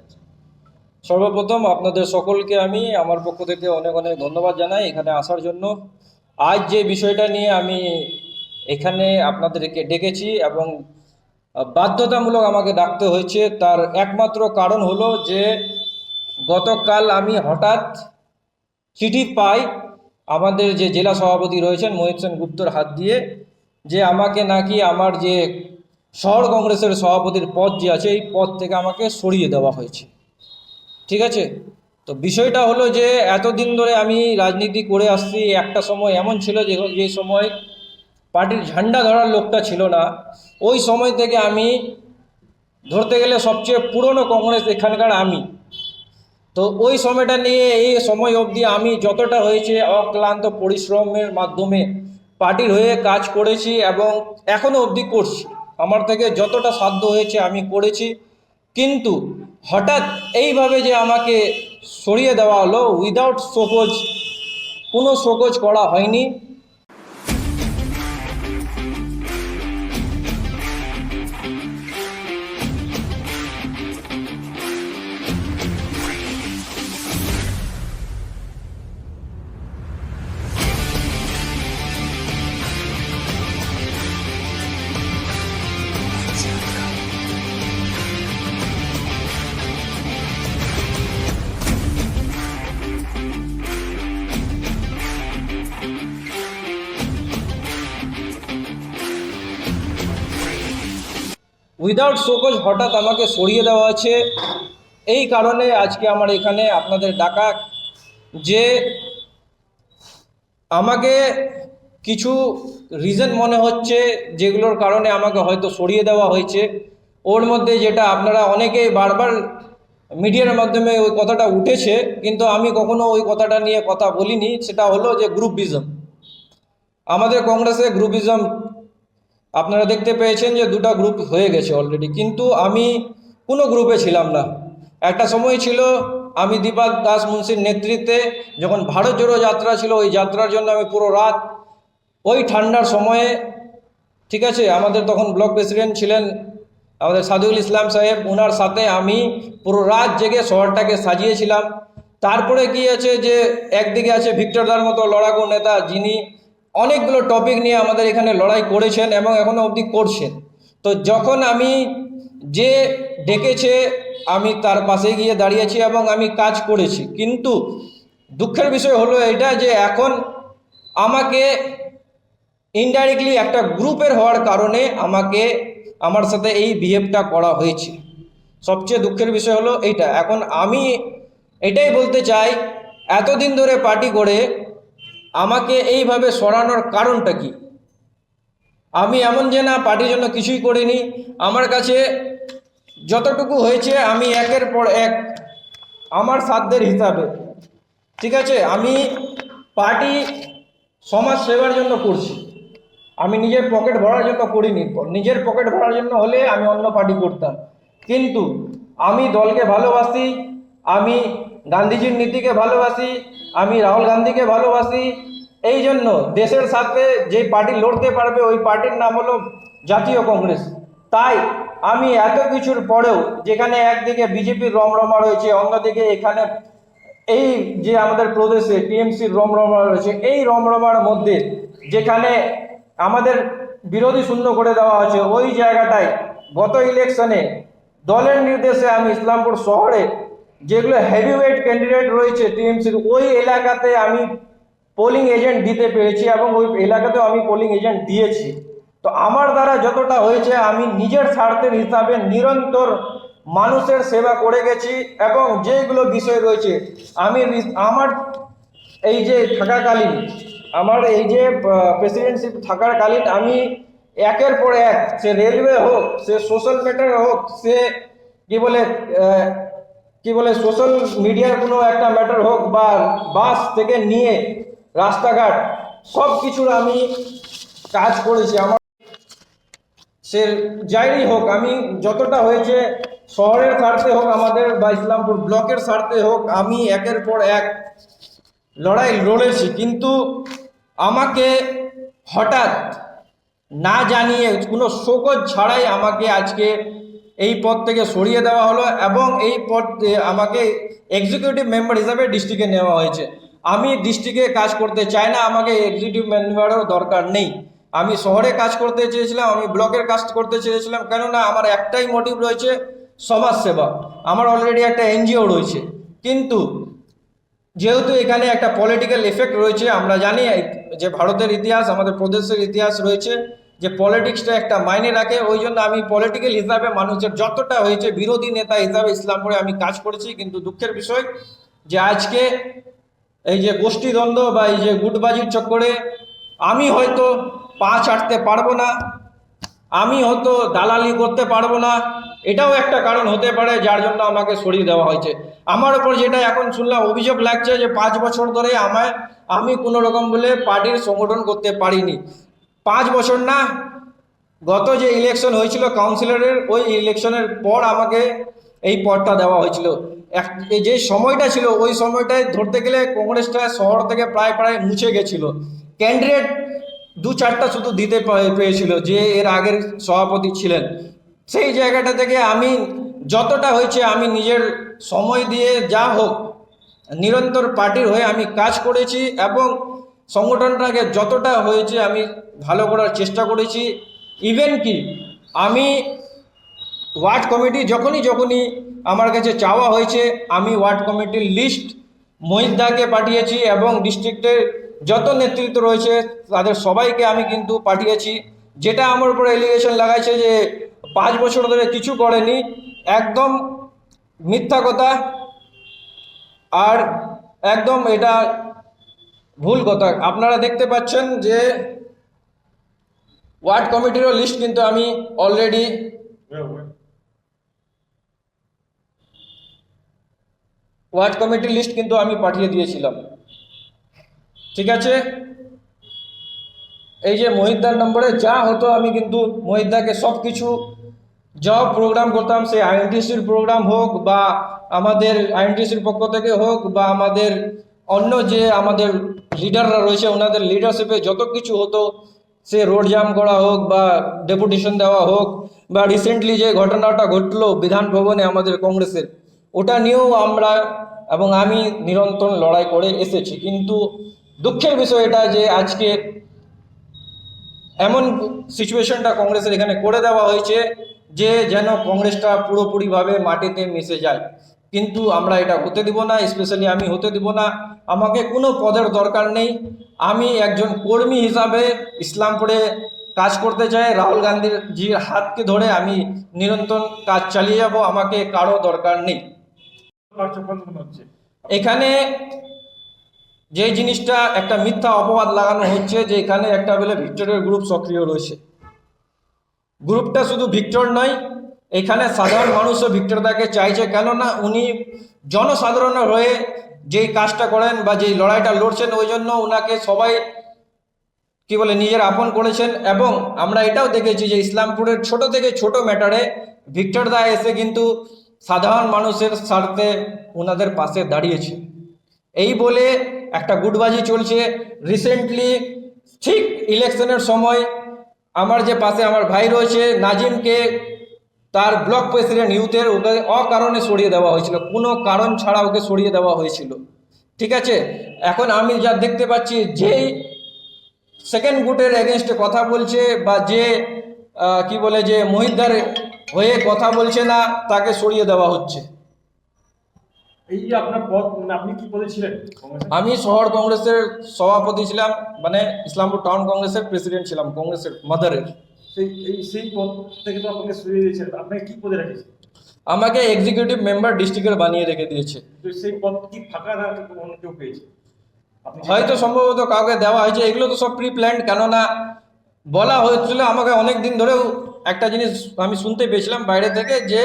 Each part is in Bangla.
আছে সর্বপ্রথম আপনাদের সকলকে আমি, আমার পক্ষ থেকে অনেক অনেক ধন্যবাদ জানাই এখানে আসার জন্য। আজ যে বিষয়টা নিয়ে আমি এখানে আপনাদেরকে ডেকেছি এবং বাধ্যতামূলক আমাকে ডাকতে হয়েছে, তার একমাত্র কারণ হলো যে গতকাল আমি হঠাৎ চিঠি পাই আমাদের যে জেলা সভাপতি রয়েছেন মোহিত সেন গুপ্তর হাত দিয়ে যে আমাকে নাকি আমার যে শহর কংগ্রেসের সভাপতির পদ যে আছে, এই পদ থেকে আমাকে সরিয়ে দেওয়া হয়েছে। ঠিক আছে? তো বিষয়টা হলো যে, এতদিন ধরে আমি রাজনীতি করে আসছি, একটা সময় এমন ছিল যে যে সময় পার্টির ঝান্ডা ধরার লোকটা ছিল না। ওই সময় থেকে আমি ধরতে গেলে সবচেয়ে পুরনো কংগ্রেস এখানকার আমি। তো ওই সময়টা নিয়ে এই সময় অবধি আমি যতটা হয়েছে অক্লান্ত পরিশ্রমের মাধ্যমে পার্টির হয়ে কাজ করেছি এবং এখনও অবধি করছি। আমার থেকে যতটা সাধ্য হয়েছে আমি করেছি। কিন্তু হঠাৎ এইভাবে যে আমাকে সরিয়ে দেওয়া হলো উইদাউট শোকজ কোনো শোকজ করা হয়নি। উইদাউট শোকজ হঠাৎ আমাকে সরিয়ে দেওয়া আছে এই কারণে আজকে আমার এখানে আপনাদের ডাকা যে আমাকে কিছু রিজন মনে হচ্ছে যেগুলোর কারণে আমাকে হয়তো সরিয়ে দেওয়া হয়েছে। ওর মধ্যে যেটা আপনারা অনেকেই বারবার মিডিয়ার মাধ্যমে ওই কথাটা উঠেছে, কিন্তু আমি কখনো ওই কথাটা নিয়ে কথা বলিনি। সেটা হলো যে গ্রুপিজম আমাদের কংগ্রেসে গ্রুপিজম আপনারা দেখতে পেয়েছেন যে দুটো গ্রুপ হয়ে গেছে অলরেডি কিন্তু আমি কোনো গ্রুপে ছিলাম না। একটা সময় ছিল আমি দীপাক দাস মুন্সির নেতৃত্বে, যখন ভারত জোড়ো যাত্রা ছিল, ওই যাত্রার জন্য আমি পুরো রাত ওই ঠান্ডার সময়ে, ঠিক আছে, আমাদের তখন ব্লক প্রেসিডেন্ট ছিলেন আমাদের সাদুল ইসলাম সাহেব ওনার সাথে আমি পুরো রাত জেগে শহরটাকে সাজিয়েছিলাম। তারপরে কি আছে যে, একদিকে আছে ভিক্টরদার মতো লড়াকু নেতা যিনি অনেকগুলো টপিক নিয়ে আমাদের এখানে লড়াই করেছেন এবং এখনও অবধি করছেন। তো যখন আমি যে ডেকেছে, আমি তার পাশে গিয়ে দাঁড়িয়েছি এবং আমি কাজ করেছি। কিন্তু দুঃখের বিষয় হলো এটা যে এখন আমাকে ইনডাইরেক্টলি একটা গ্রুপের হওয়ার কারণে আমাকে, আমার সাথে এই বিহেভটা করা হয়েছে। সবচেয়ে দুঃখের বিষয় হলো এইটা। এখন আমি এটাই বলতে চাই, এতদিন ধরে পার্টি করে আমাকে এইভাবে সরানোর কারণটা কি? আমি এমন যে না, পার্টির জন্য কিছুই করিনি। আমার কাছে যতটুকু হয়েছে, আমি একের পর এক আমার সাধ্যের হিসাবে, ঠিক আছে? আমি পার্টি সমাজ সেবার জন্য করছি। আমি নিজের পকেট ভরার জন্য করিনি। নিজের পকেট ভরার জন্য হলে আমি অন্য পার্টি করতাম। কিন্তু আমি দলকে ভালোবাসি, আমি গান্ধীজির নীতিকে ভালোবাসি, আমি রাহুল গান্ধীকে ভালোবাসি। এই জন্য দেশের সাথে যে পার্টি লড়তে পারবে, ওই পার্টির নাম হলো জাতীয় কংগ্রেস। তাই আমি এত কিছুর পরেও যেখানে একদিকে বিজেপির রমরমা রয়েছে, অন্যদিকে এখানে এই যে আমাদের প্রদেশে টিএমসির রমরমা রয়েছে, এই রমরমার মধ্যে যেখানে আমাদের বিরোধী শূন্য করে দেওয়া হয়েছে, ওই জায়গাটায় গত ইলেকশনে দলের নির্দেশে আমি ইসলামপুর শহরে যেগুলো হেভিওয়েট ক্যান্ডিডেট রয়েছে টিএমসির ওই এলাকাতে আমি পোলিং এজেন্ট দিতে পেরেছি এবং ওই এলাকাতেও আমি পোলিং এজেন্ট দিয়েছি। তো আমার দ্বারা যতটা হয়েছে, আমি নিজের স্বার্থের হিসাবে নিরন্তর মানুষের সেবা করে গেছি এবং যেগুলো বিষয় রয়েছে, আমি আমার এই যে থাকাকালীন, আমার এই যে প্রেসিডেন্টশিপ থাকাকালীন আমি একের পর এক, সে রেলওয়ে হোক, সে সোশ্যাল ম্যাটার হোক, সে কি বলে কি বলে সোশ্যাল মিডিয়ার কোনো একটা ম্যাটার হোক বা বাস থেকে নিয়ে রাস্তাঘাট সব কিছুর আমি কাজ করেছি। আমার সে যাইনি হোক, আমি যতটা হয়েছে শহরের স্বার্থে হোক, আমাদের বা ইসলামপুর ব্লকের স্বার্থে হোক, আমি একের পর এক লড়াই লড়েছি। কিন্তু আমাকে হঠাৎ না জানিয়ে কোনো শোকজ ছাড়াই আমাকে আজকে এই পদ থেকে সরিয়ে দেওয়া হলো এবং এই পদ আমাকে এক্সিকিউটিভ মেম্বার হিসাবে ডিস্ট্রিক্টে নেওয়া হয়েছে। আমি ডিস্ট্রিক্টে কাজ করতে চাই না, আমাকে এক্সিকিউটিভ মেম্বারও দরকার নেই। আমি শহরে কাজ করতে চেয়েছিলাম, আমি ব্লকের কাজ করতে চেয়েছিলাম, কেননা আমার একটাই মোটিভ রয়েছে সমাজ সেবা আমার অলরেডি একটা এনজিও রয়েছে। কিন্তু যেহেতু এখানে একটা পলিটিক্যাল এফেক্ট রয়েছে, আমরা জানি যে ভারতের ইতিহাস, আমাদের প্রদেশের ইতিহাস রয়েছে যে পলিটিক্সটা একটা মাইনে রাখে, ওই জন্য আমি পলিটিক্যাল হিসাবে মানুষের যতটা হয়েছে, বিরোধী নেতা হিসাবে ইসলামপুরে আমি কাজ করেছি, কিন্তু দুঃখের বিষয় যে আজকে এই যে গোষ্ঠীদ্বন্দ্ব বা এই যে গুটবাজির চক্করে আমি হয়তো পা চাটতে পারব না, আমি হয়তো দালালি করতে পারব না, এটাও একটা কারণ হতে পারে যার জন্য আমাকে সরিয়ে দেওয়া হয়েছে। আমার উপর যেটা এখন শুনলাম, অভিযোগ লাগছে যে পাঁচ বছর ধরে আমায়, আমি কোনো রকম বলে পার্টির সংগঠন করতে পারিনি। পাঁচ বছর না, গত যে ইলেকশন হয়েছিল কাউন্সিলরের ওই ইলেকশনের পর আমাকে এই পদটা দেওয়া হয়েছিল। এক- যে সময়টা ছিল, ওই সময়টায় ধরতে গেলে কংগ্রেসটা শহর থেকে প্রায় প্রায় মুছে গেছিল। ক্যান্ডিডেট দু চারটা শুধু দিতে পেয়েছিল যে এর আগের সভাপতি ছিলেন। সেই জায়গাটা থেকে আমি যতটা হয়েছে, আমি নিজের সময় দিয়ে যা হোক, নিরন্তর পার্টির হয়ে আমি কাজ করেছি এবং সংগঠনটাকে যতটা হয়েছে আমি ভালো করার চেষ্টা করেছি। ইভেন কি, আমি ওয়ার্ড কমিটি যখনই যখনই আমার কাছে চাওয়া হয়েছে, আমি ওয়ার্ড কমিটির লিস্ট মহিদ্দাকে পাঠিয়েছি এবং ডিস্ট্রিক্টের যত নেতৃত্ব রয়েছে, তাদের সবাইকে আমি কিন্তু পাঠিয়েছি। যেটা আমার উপরে এলিগেশন লাগাইছে যে পাঁচ বছর ধরে কিছু করেনি, একদম মিথ্যা কথা। আর একদম এটা ভুল কথা। আপনারা দেখতে পাচ্ছেন যে ওয়ার্ড কমিটিরও লিস্ট কিন্তু আমি অলরেডি ওয়ার্ড কমিটির লিস্ট কিন্তু আমি পাঠিয়ে দিয়েছিলাম। ঠিক আছে? এই যে মহিদ্দার নম্বরে যা হতো আমি কিন্তু মহিদ্দাকে সব কিছু যা প্রোগ্রাম করতাম সে আইএনটিসির প্রোগ্রাম হোক বা আমাদের আইএনটিসির পক্ষ থেকে হোক বা আমাদের অন্য যে আমাদের লিডাররা রয়েছে, ওনাদের লিডারশিপে যত কিছু হতো, সে রোড জাম করা হোক বা ডেপুটেশন দেওয়া হোক বা রিসেন্টলি যে ঘটনাটা ঘটলো বিধান ভবনে আমাদের কংগ্রেসের, ওটা নিয়েও আমরা এবং আমি নিরন্তর লড়াই করে এসেছি। কিন্তু দুঃখের বিষয় এটা যে আজকে এমন সিচুয়েশনটা কংগ্রেসের এখানে করে দেওয়া হয়েছে যে যেন কংগ্রেসটা পুরোপুরিভাবে মাটিতে মিশে যায়। কিন্তু আমরা এটা হতে দিব না স্পেশালি আমি হতে দিব না। আমাকে কোনো পদের দরকার নেই। আমি একজন কর্মী হিসাবে ইসলামপুরে কাজ করতে চাই। রাহুল গান্ধীর জির হাতকে ধরে আমি নিরন্তর কাজ চালিয়ে যাব, আমাকে কারও দরকার নেই। এখানে যে জিনিসটা একটা মিথ্যা অপবাদ লাগানো হচ্ছে, যে এখানে একটা বলে ভিক্টরের গ্রুপ সক্রিয় রয়েছে। গ্রুপটা শুধু ভিক্টর নয় এখানে সাধারণ মানুষও ভিক্টরদাকে চাইছে, কেননা উনি জনসাধারণের হয়ে যেই কাজটা করেন বা যেই লড়াইটা লড়ছেন, ওই জন্য ওনাকে সবাই, কি বলে, নিজের আপন করেছেন। এবং আমরা এটাও দেখেছি যে ইসলামপুরের ছোট থেকে ছোট ম্যাটারে ভিক্টর দা এসে কিন্তু সাধারণ মানুষের স্বার্থে ওনাদের পাশে দাঁড়িয়েছে। এই বলে একটা গুটবাজি চলছে। রিসেন্টলি ঠিক ইলেকশনের সময় আমার যে পাশে আমার ভাই রয়েছে, নাজিমকে তার ব্লক প্রেসিডেন্ট ইউথের ওকে অকারণে সরিয়ে দেওয়া হয়েছিল। কোনো কারণ ছাড়া ওকে সরিয়ে দেওয়া হয়েছিল। ঠিক আছে? এখন আমি যা দেখতে পাচ্ছি যেই সেকেন্ড গুটের এগেনস্টে কথা বলছে বা যে কি বলে যে মহিদ্দার হয়ে কথা বলছে না তাকে সরিয়ে দেওয়া হচ্ছে। এই যে আপনার পদ মানে আপনি কি বলেছিলেন? আমি শহর কংগ্রেসের সভাপতি ছিলাম মানে ইসলামপুর টাউন কংগ্রেসের প্রেসিডেন্ট ছিলাম কংগ্রেসের মাদারের। সেই সেই পদ থেকে তো আপনাকে সরিয়ে দিয়েছেন আপনাকে কি পদে রেখেছে? আমাকে এক্সিকিউটিভ মেম্বার ডিস্ট্রিক্টের বানিয়ে রেখে দিয়েছে। সেই পদ কি ফাঁকা না অন্য কেউ পেয়েছে? হয়তো সম্ভবত কাউকে দেওয়া হয়েছে এগুলো তো সব প্রি প্ল্যান্ড কেননা বলা হয়েছিল আমাকে অনেক দিন ধরেও একটা জিনিস আমি শুনতে পেয়েছিলাম বাইরে থেকে যে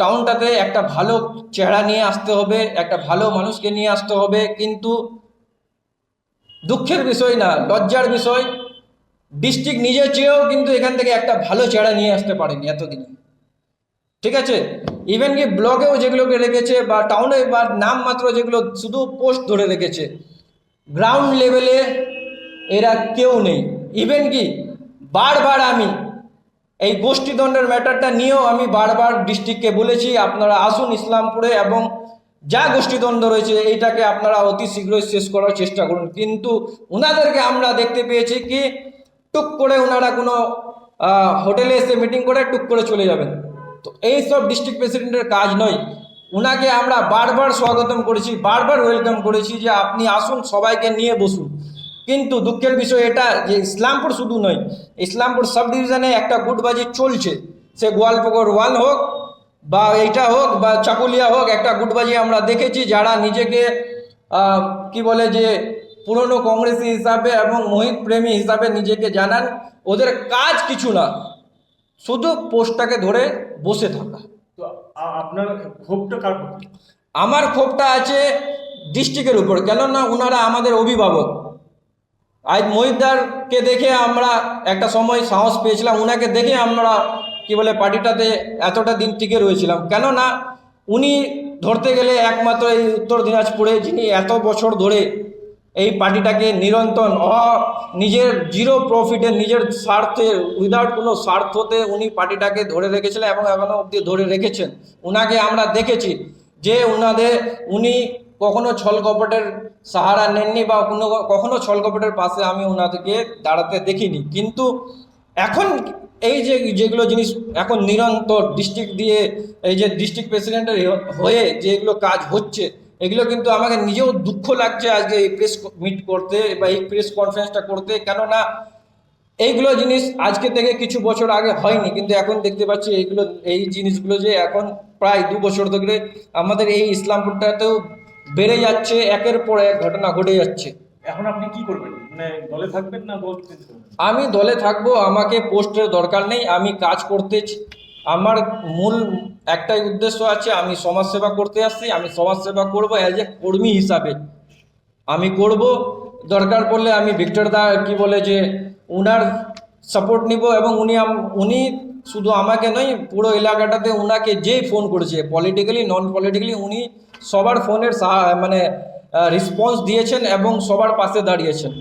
টাউনটাতে একটা ভালো চেহারা নিয়ে আসতে হবে একটা ভালো মানুষকে নিয়ে আসতে হবে কিন্তু দুঃখের বিষয় না লজ্জার বিষয়। ডিস্ট্রিক্ট নিজে চেয়েও কিন্তু এখান থেকে একটা ভালো চেহারা নিয়ে আসতে পারেনি এতদিনে। ঠিক আছে? ইভেন কি ব্লগেও যেগুলোকে রেখেছে বা টাউনে বা নাম মাত্র যেগুলো শুধু পোস্ট ধরে রেখেছে গ্রাউন্ড লেভেলে এরা কেউ নেই। ইভেন কি বারবার আমি এই গোষ্ঠীদ্বন্দ্বের ম্যাটারটা নিয়েও আমি বারবার ডিস্ট্রিক্টকে বলেছি, আপনারা আসুন ইসলামপুরে এবং যা গোষ্ঠীদ্বন্দ্ব রয়েছে এইটাকে আপনারা অতি শীঘ্রই শেষ করার চেষ্টা করুন। কিন্তু ওনাদেরকে আমরা দেখতে পেয়েছি কি টুক করে ওনারা কোনো হোটেলে এসে মিটিং করে টুক করে চলে যাবেন। তো এই সব ডিস্ট্রিক্ট প্রেসিডেন্টের কাজ নয়। ওনাকে আমরা বারবার স্বাগতম করেছি, বারবার ওয়েলকাম করেছি যে আপনি আসুন, সবাইকে নিয়ে বসুন। কিন্তু দুঃখের বিষয় এটা যে ইসলামপুর শুধু নয়, ইসলামপুর সাব ডিভিশনে একটা গুটবাজি চলছে। সে গোয়ালপুকুর ওয়ান হোক বা এইটা হোক বা চাকুলিয়া হোক, একটা গুটবাজি আমরা দেখেছি, যারা নিজেকে কি বলে যে পুরনো কংগ্রেসি হিসাবে এবং মোহিত প্রেমী হিসাবে নিজেকে জানান ওদের কাজ কিছু না। শুধু পোস্টটাকে ধরে বসে থাকা। তো আপনার ক্ষোভটা কার আমার ক্ষোভটা আছে ডিস্ট্রিক্টের উপর কেননা ওনারা আমাদের অভিভাবক। আজ মহিদারকে দেখে আমরা একটা সময় সাহস পেয়েছিলাম ওনাকে দেখে আমরা কি বলে পার্টিটাতে এতটা দিন টিকে রয়েছিলাম। কেননা উনি ধরতে গেলে একমাত্র এই উত্তর দিনাজপুরে যিনি এত বছর ধরে এই পার্টিটাকে নিরন্তর অ, নিজের জিরো প্রফিটে নিজের স্বার্থে উইদাউট কোনো স্বার্থতে উনি পার্টিটাকে ধরে রেখেছিলেন এবং এখনও অবধি ধরে রেখেছেন। ওনাকে আমরা দেখেছি যে উনাদের, উনি কখনো ছল কপটের সাহারা নেননি বা কোনো, কখনো ছল কপটের পাশে আমি ওনাদেরকে দাঁড়াতে দেখিনি। কিন্তু এখন এই যে, যেগুলো জিনিস এখন নিরন্তর ডিস্ট্রিক্ট দিয়ে, এই যে ডিস্ট্রিক্ট প্রেসিডেন্টের হয়ে যেগুলো কাজ হচ্ছে এগুলো কিন্তু আমাকে নিজেও দুঃখ লাগছে আজকে এই প্রেস মিট করতে বা এই প্রেস কনফারেন্সটা করতে। কেননা এইগুলো জিনিস আজকে থেকে কিছু বছর আগে হয়নি কিন্তু এখন দেখতে পাচ্ছি এইগুলো এই জিনিসগুলো যে এখন প্রায় দু বছর ধরে আমাদের এই ইসলামপুরটাতেও বেড়ে যাচ্ছে একের পর এক ঘটনা ঘটে যাচ্ছে। এখন আপনি কি করবেন? মানে দলে থাকবেন না আমি দলে থাকব আমাকে পোস্টের দরকার নেই আমি কাজ করতে আমার মূল একটাই উদ্দেশ্য আছে, আমি সমাজসেবা করতে আসছি, আমি সমাজসেবা করব অ্যাজ এ কর্মী হিসাবে। আমি করব, দরকার পড়লে আমি ভিক্টর দা কি বলে যে, উনার সাপোর্ট নিব এবং উনি উনি শুধু আমাকে নয়, পুরো এলাকাটাতে উনাকে যেই ফোন করেছে পলিটিক্যালি নন পলিটিক্যালি উনি সবার ফোনের মানে রেসপন্স দিয়েছেন এবং সবার পাশে দাঁড়িয়েছেন।